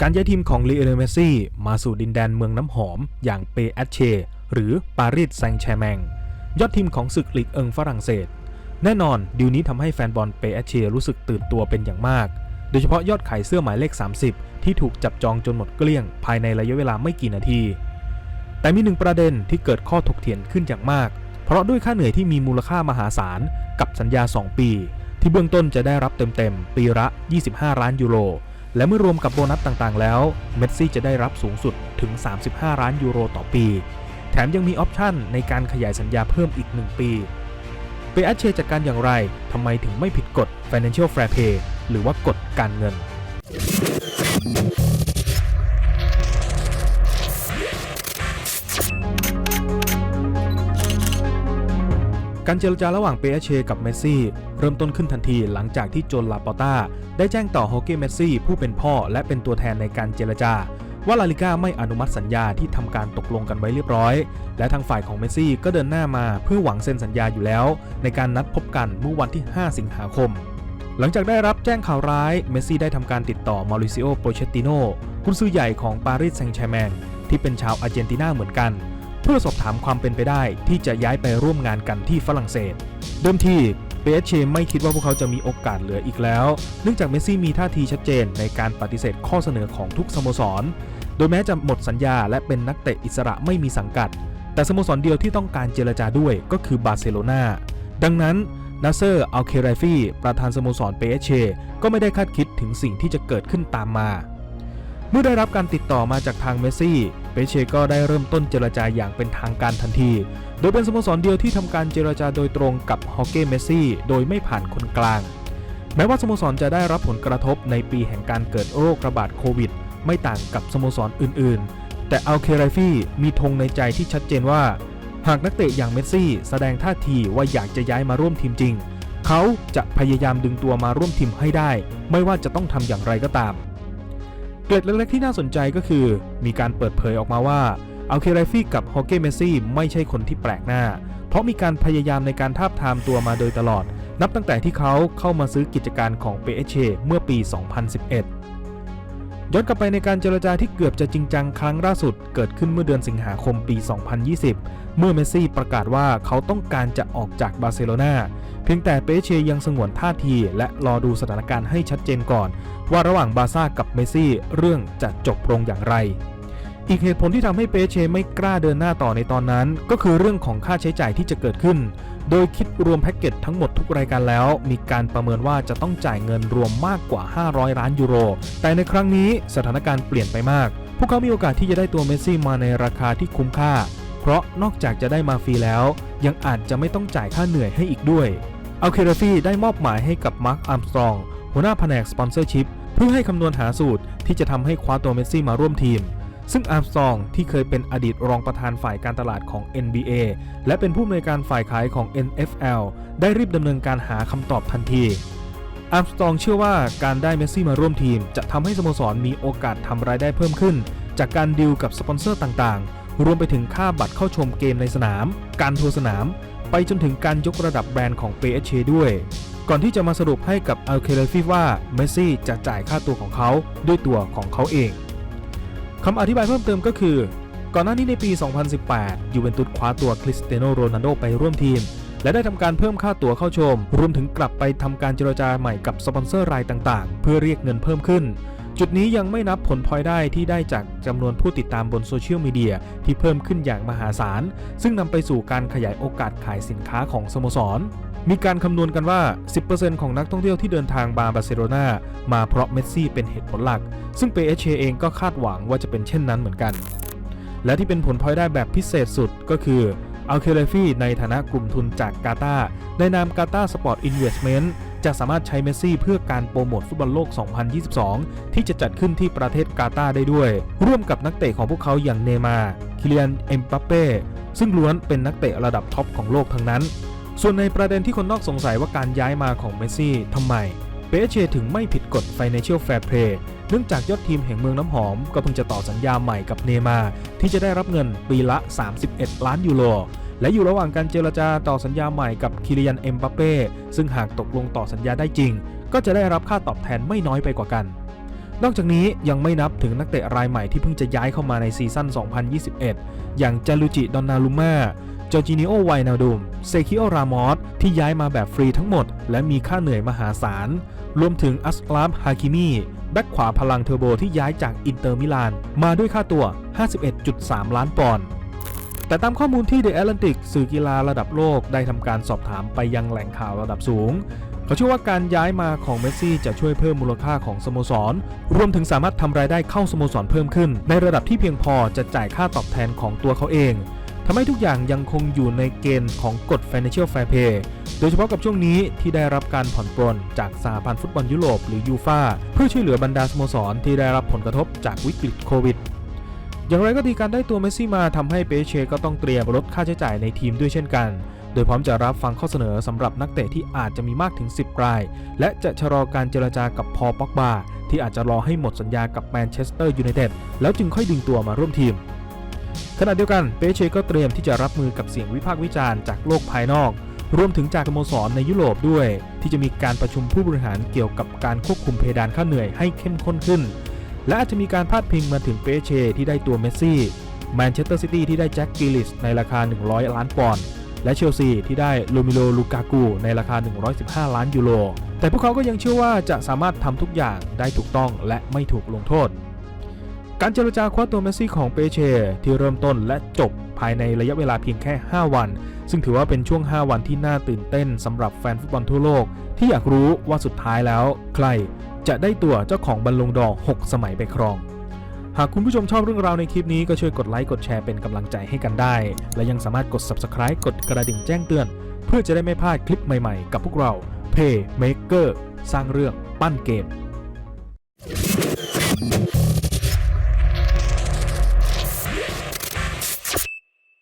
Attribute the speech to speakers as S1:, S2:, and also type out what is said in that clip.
S1: การย้ายทีมของลีโอเนลเมซี่มาสู่ดินแดนเมืองน้ำหอม อย่างเปแอตเช หรือปารีสแซงต์แชร์แมง ยอดทีมของศึกลีกเอิงฝรั่งเศส แน่นอนดีลนี้ทำให้แฟนบอลเปแอตเชรู้สึกตื่นตัวเป็นอย่างมาก โดยเฉพาะยอดขายเสื้อหมายเลข 30 ที่ถูกจับจองจนหมดเกลี้ยง ภายในระยะเวลาไม่กี่นาที แต่มีหนึ่งประเด็นที่เกิดข้อถกเถียงขึ้นอย่างมาก เพราะด้วยค่าเหนื่อยที่มีมูลค่ามหาศาลกับสัญญา 2 ปี ที่เบื้องต้นจะได้รับเต็มๆปีละ 25 ล้านยูโร และเมื่อรวมกับโบนัสต่างๆ แล้ว เมสซี่จะได้รับสูงสุดถึง 35 ล้านยูโรต่อปี แถมยังมีออปชั่นในการขยายสัญญาเพิ่มอีก 1 ปีเปอัชเชจัดการอย่างไร ทำไมถึงไม่ผิดกฎ Financial Fair Play หรือว่ากฎการเงิน การเจรจาระหว่างเปเชกับเมสซี่เริ่มต้นขึ้นทันทีหลังจากที่โจนลาปอต้าได้แจ้งต่อโฮเก้เมสซี่ผู้เป็นพ่อและเป็นตัวแทนในการเจรจา ว่าลาลิก้าไม่อนุมัติสัญญาที่ทำการตกลงกันไว้เรียบร้อย และทางฝ่ายของเมสซี่ก็เดินหน้ามาเพื่อหวังเซ็นสัญญาอยู่แล้ว ในการนัดพบกันเมื่อวันที่ 5 สิงหาคม หลังจากได้รับแจ้งข่าวร้ายเมสซี่ได้ทำการติดต่อมาริซิโอโปเชตติโนกุนซือใหญ่ของปารีสแซงต์แชร์แมงที่เป็นชาวอาร์เจนตินาเหมือนกัน เพื่อสอบถามความเป็นไปได้ที่จะย้ายไปร่วมงานกันที่ฝรั่งเศส เดิมทีเปเชไม่คิดว่าพวกเขาจะมีโอกาสเหลืออีกแล้ว เนื่องจากเมสซี่มีท่าทีชัดเจนในการปฏิเสธข้อเสนอของทุกสโมสร โดยแม้จะหมดสัญญาและเป็นนักเตะอิสระไม่มีสังกัด แต่สโมสรเดียวที่ต้องการเจรจาด้วยก็คือบาร์เซโลนาดังนั้นนาเซอร์ อัลเคไรฟีประธานสโมสรเปเชก็ไม่ได้คาดคิดถึงสิ่งที่จะเกิดขึ้นตามมา เมื่อได้รับการติดต่อมาจากทางเมสซี่ เปเช่ก็ได้เริ่มต้นเจรจาอย่างเป็นทางการทันที โดยเป็นสโมสรเดียวที่ทำการเจรจาโดยตรงกับฮอเก้เมสซี่โดยไม่ผ่านคนกลาง แม้ว่าสโมสรจะได้รับผลกระทบในปีแห่งการเกิดโรคระบาดโควิด ไม่ต่างกับสโมสรอื่นๆ แต่อัลเคไรฟี่มีธงในใจที่ชัดเจนว่า หากนักเตะอย่างเมสซี่แสดงท่าทีว่าอยากจะย้ายมาร่วมทีมจริง เขาจะพยายามดึงตัวมาร่วมทีมให้ได้ ไม่ว่าจะต้องทำอย่างไรก็ตาม เกร็ดเล็กๆที่น่าสนใจก็คือ มีการเปิดเผยออกมาว่าอัลเคไรฟี่กับฮอเก้เมซี่ไม่ใช่คนที่แปลกหน้า เพราะมีการพยายามในการทาบทามตัวมาโดยตลอด นับตั้งแต่ที่เขาเข้ามาซื้อกิจการของ PSG เมื่อปี 2011 ย้อนกลับไปในการเจรจาที่เกือบจะจริงจังครั้งล่าสุด เกิดขึ้นเมื่อเดือนสิงหาคมปี 2020 เมื่อเมสซี่ประกาศว่าเขาต้องการจะออกจากบาร์เซโลนาเพียงแต่เปเชยังสงวนท่าที และรอดูสถานการณ์ให้ชัดเจนก่อน ว่าระหว่างบาซ่ากับเมสซี่เรื่องจะจบลงอย่างไร อีกเหตุผลที่ทำให้เปเชไม่กล้าเดินหน้าต่อในตอนนั้น ก็คือเรื่องของค่าใช้จ่ายที่จะเกิดขึ้น โดยคิดรวมแพ็กเกจทั้งหมดทุกรายการแล้ว มีการประเมินว่าจะต้องจ่ายเงินรวมมากกว่า 500 ล้านยูโร แต่ในครั้งนี้สถานการณ์เปลี่ยนไปมาก พวกเขามีโอกาสที่จะได้ตัวเมสซี่มาในราคาที่คุ้มค่า เพราะนอกจากจะได้มาฟรีแล้ว ยังอาจจะไม่ต้องจ่ายค่าเหนื่อยให้อีกด้วยอัลเคราฟีได้มอบหมายให้กับมาร์คอัมสตรองหัวหน้าแผนกสปอนเซอร์ชิพเพื่อให้คำนวณหาสูตรที่จะทำให้คว้าตัวเมสซี่มาร่วมทีม ซึ่งอาร์มสตรองที่เคยเป็นอดีตรองประธานฝ่ายการตลาดของ NBA และเป็นผู้อำนวยการฝ่ายขายของ NFL ได้รีบดำเนินการหาคำตอบทันที อาร์มสตรองเชื่อว่าการได้เมสซี่มาร่วมทีม จะทำให้สโมสรมีโอกาสทำรายได้เพิ่มขึ้น จากการดีลกับสปอนเซอร์ต่างๆ รวมไปถึงค่าบัตรเข้าชมเกมในสนาม การทัวร์สนาม ไปจนถึงการยกระดับแบรนด์ของ PSG ด้วยก่อนที่จะมาสรุปให้กับอัลเคเลฟีว่าเมสซี่จะจ่ายค่าตัวของเขาด้วยตัวของเขาเอง คำอธิบายเพิ่มเติมก็คือ ก่อนหน้านี้ในปี 2018 ยูเวนตุสคว้าตัวคริสเตียโนโรนัลโดไปร่วมทีม และได้ทำการเพิ่มค่าตั๋วเข้าชม รวมถึงกลับไปทำการเจรจาใหม่กับสปอนเซอร์รายต่างๆ เพื่อเรียกเงินเพิ่มขึ้น จุดนี้ยังไม่นับผลพลอยได้ที่ได้จากจำนวนผู้ติดตามบนโซเชียลมีเดียที่เพิ่มขึ้นอย่างมหาศาล ซึ่งนำไปสู่การขยายโอกาสขายสินค้าของสโมสร มีการคำนวณกันว่า 10%ของนักท่องเที่ยวที่เดินทางมาบาร์เซโลนามาเพราะเมสซี่เป็นเหตุผลหลัก ซึ่งเปเชเองก็คาดหวังว่าจะเป็นเช่นนั้นเหมือนกัน และที่เป็นผลพลอยได้แบบพิเศษสุดก็คืออัลเคเลฟีในฐานะกลุ่มทุนจากกาตาในนามกาตาสปอร์ตอินเวสเมนต์จะสามารถใช้เมสซี่เพื่อการโปรโมทฟุตบอลโลก 2022 ที่จะจัดขึ้นที่ประเทศกาตาได้ด้วย ร่วมกับนักเตะของพวกเขาอย่างเนมา คิเลียน เอ็มบัปเป้ ซึ่งล้วนเป็นนักเตะระดับท็อปของโลกทั้งนั้น ส่วนในประเด็นที่คนนอกสงสัยว่าการย้ายมาของเมสซี่ทำไมเปเชถึงไม่ผิดกฎ Financial Fair Play เนื่องจากยอดทีมแห่งเมืองน้ำหอม ก็เพิ่งจะต่อสัญญาใหม่กับเนมาที่จะได้รับเงินปีละ 31 ล้านยูโรและอยู่ระหว่างการเจรจาต่อสัญญาใหม่กับคิริยันเอ็มบัปเป้ซึ่งหากตกลงต่อสัญญาได้จริง ก็จะได้รับค่าตอบแทนไม่น้อยไปกว่ากัน นอกจากนี้ยังไม่นับถึงนักเตะรายใหม่ที่เพิ่งจะย้ายเข้ามาในซีซั่น2021 อย่างจารุจิดอนนารุม่า จอร์จินิโอไวนาดุม เซคิโอรามอสที่ย้ายมาแบบฟรีทั้งหมด และมีค่าเหนื่อยมหาศาล รวมถึงอัสลาฟฮาคิมีแบ็กขวาพลังเทอร์โบที่ย้ายจากอินเตอร์มิลาน มาด้วยค่าตัว 51.3 ล้านปอนด์แต่ตามข้อมูลที่ The Atlantic สื่อกีฬาระดับโลกได้ทำการสอบถามไปยังแหล่งข่าวระดับสูง เขาเชื่อว่าการย้ายมาของเมสซี่จะช่วยเพิ่มมูลค่าของสโมสร รวมถึงสามารถทำรายได้เข้าสโมสรเพิ่มขึ้น ในระดับที่เพียงพอจะจ่ายค่าตอบแทนของตัวเขาเอง ทำให้ทุกอย่างยังคงอยู่ในเกณฑ์ของกฎ Financial Fair Play โดยเฉพาะกับช่วงนี้ที่ได้รับการผ่อนปรนจากสหพันธ์ฟุตบอลยุโรปหรือยูฟาเพื่อช่วยเหลือบรรดาสโมสรที่ได้รับผลกระทบจากวิกฤตโควิด อย่างไรก็ดีการได้ตัวเมสซี่มาทำให้เปเชก็ต้องเตรียมลดค่าใช้จ่ายในทีมด้วยเช่นกัน โดยพร้อมจะรับฟังข้อเสนอสำหรับนักเตะที่อาจจะมีมากถึง 10 ราย และจะชะลอการเจรจากับพอลป็อกบาที่อาจจะรอให้หมดสัญญากับแมนเชสเตอร์ยูไนเต็ดแล้วจึงค่อยดึงตัวมาร่วมทีม ขณะเดียวกันเปเชก็เตรียมที่จะรับมือกับเสียงวิพากษ์วิจารณ์จากโลกภายนอก รวมถึงจากสโมสรในยุโรปด้วย ที่จะมีการประชุมผู้บริหารเกี่ยวกับการควบคุมเพดานค่าเหนื่อยให้เข้มข้นขึ้น และอาจจะมีการพาดพิงมาถึงเปเชที่ได้ตัวเมสซี่แมนเชสเตอร์ซิตี้ที่ได้แจ็คกิลลิสในราคา 100 ล้านปอนด์และเชลซีที่ได้ลูมิโลลูกากูในราคา 115 ล้านยูโร แต่พวกเขาก็ยังเชื่อว่าจะสามารถทำทุกอย่างได้ถูกต้องและไม่ถูกลงโทษ การเจรจาคว้าตัวเมสซี่ของเปเช่ที่เริ่มต้นและจบภายในระยะเวลาเพียงแค่ 5 วัน ซึ่งถือว่าเป็นช่วง 5 วันที่น่าตื่นเต้นสำหรับแฟนฟุตบอลทั่วโลก ที่อยากรู้ว่าสุดท้ายแล้ว ใครจะได้ตัวเจ้าของบอลลงดอ6 สมัยไปครองหากคุณผู้ชมชอบเรื่องราวในคลิปนี้ก็ช่วยกดไลค์กดแชร์เป็นกำลังใจให้กันได้ และยังสามารถกด subscribe กดกระดิ่งแจ้งเตือน เพื่อจะได้ไม่พลาดคลิปใหม่ๆ กับพวกเรา Paymaker สร้างเรื่องปั้นเกม